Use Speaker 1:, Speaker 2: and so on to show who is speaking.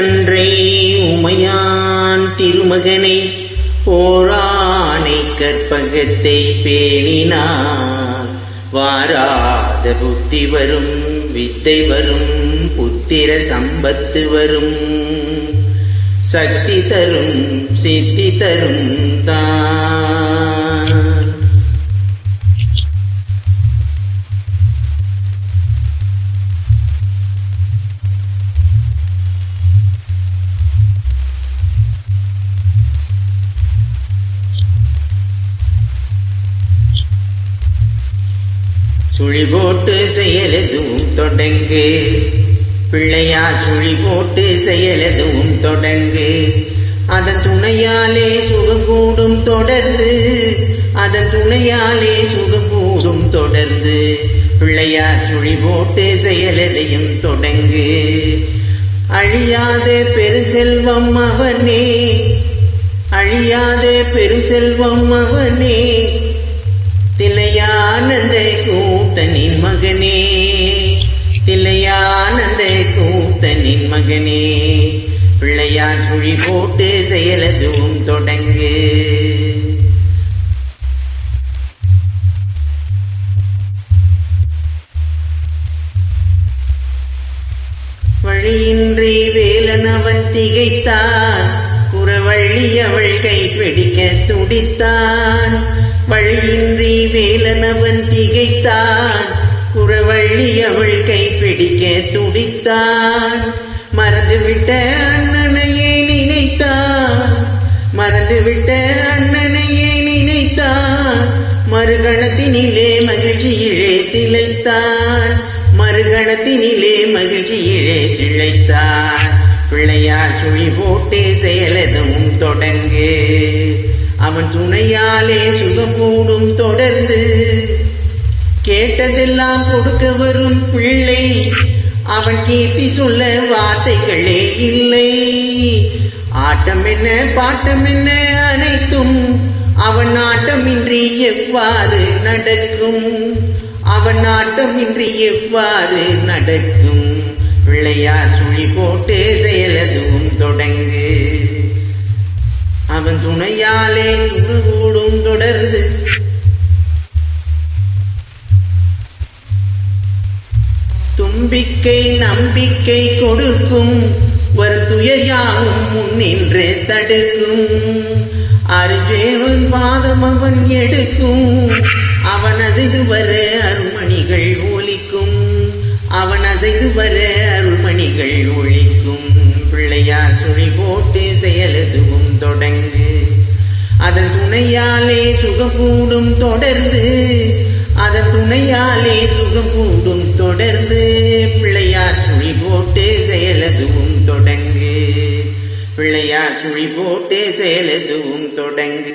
Speaker 1: நன்றே உமையான் திருமகனை. ஓரானை கற்பகத்தை பேணினார் வாராத புத்தி வரும் வித்தை வரும் புத்திர சம்பத்து வரும். சக்தி தரும் சித்தி தரும் சுழி போட்டு செயலதுவும் தொடங்கு. பிள்ளையா சுழி போட்டு செயலதுவும் தொடங்கு. அதன் துணையாலே சுகம் கூடும் தொடர்ந்து அதன் துணையாலே சுகம் கூடும் தொடர்ந்து. பிள்ளையார் சுழி போட்டு செயலதையும் தொடங்கு. அழியாத பெருஞ்செல்வம் அவனே அழியாத பெருஞ்செல்வம் அவனே தில்லையானந்த கூத்தனின் மகனே. தில்லையானந்த கூத்தனின் மகனே. பிள்ளையார் சுழி போட்டு செயலதுவும் தொடங்கு. வழியின்றி வேலன் அவன் திகைத்தான். குறவள்ளி அவள் கைப்பிடிக்க துடித்தான். வழியின்றி வேலனவன் திகைத்தான். குறவள்ளி அவள் கை பிடிக்க துடித்தான். மறந்துவிட்ட அண்ணனையே நினைத்தான். மறந்துவிட்ட அண்ணனையே நினைத்தான். மறுகணத்தினிலே மகிழ்ச்சியிலே திளைத்தான். மறுகணத்தினிலே மகிழ்ச்சியிலே திளைத்தான். பிள்ளையார் சுழி போட்டே செயலதும் தொடங்க அவன் துணையாலே சுகப்பூடும் தொடர்ந்து. கேட்டதெல்லாம் கொடுக்க வரும் பிள்ளை. அவன் கீர்த்தி சொல்ல வார்த்தைகளே இல்லை. ஆட்டம் என்ன பாட்டம் என்ன அனைத்தும் அவன் ஆட்டமின்றி எவ்வாறு நடக்கும்? அவன் ஆட்டமின்றி எவ்வாறு நடக்கும்? பிள்ளையார் சுழி போட்டு செயலதுவும் தொடங்கு. அவன் துணையாலே துணுகூடும் தொடர்ந்து. தும்பிக்கை நம்பிக்கை கொடுக்கும் ஒரு துயர்யாவும் முன்னின்று தடுக்கும். அருஜேவன் பாதம் அவன் எடுக்கும் அவன் அசைந்து வர அருமணிகள் ஒலிக்கும். அவன் அசைந்து வர அருள்மணிகள் ஒழிக்கும் பிள்ளையார் சுழி போட்டு செயலதுவும் தொடங்கு. அதன் துணையாலே சுகக்கூடும் தொடர்ந்து அதன் துணையாலே சுகக்கூடும் தொடர்ந்து பிள்ளையார் சுழி போட்டு செயலதுவும் தொடங்கு. பிள்ளையார் சுழி போட்டு செயலதுவும் தொடங்கு.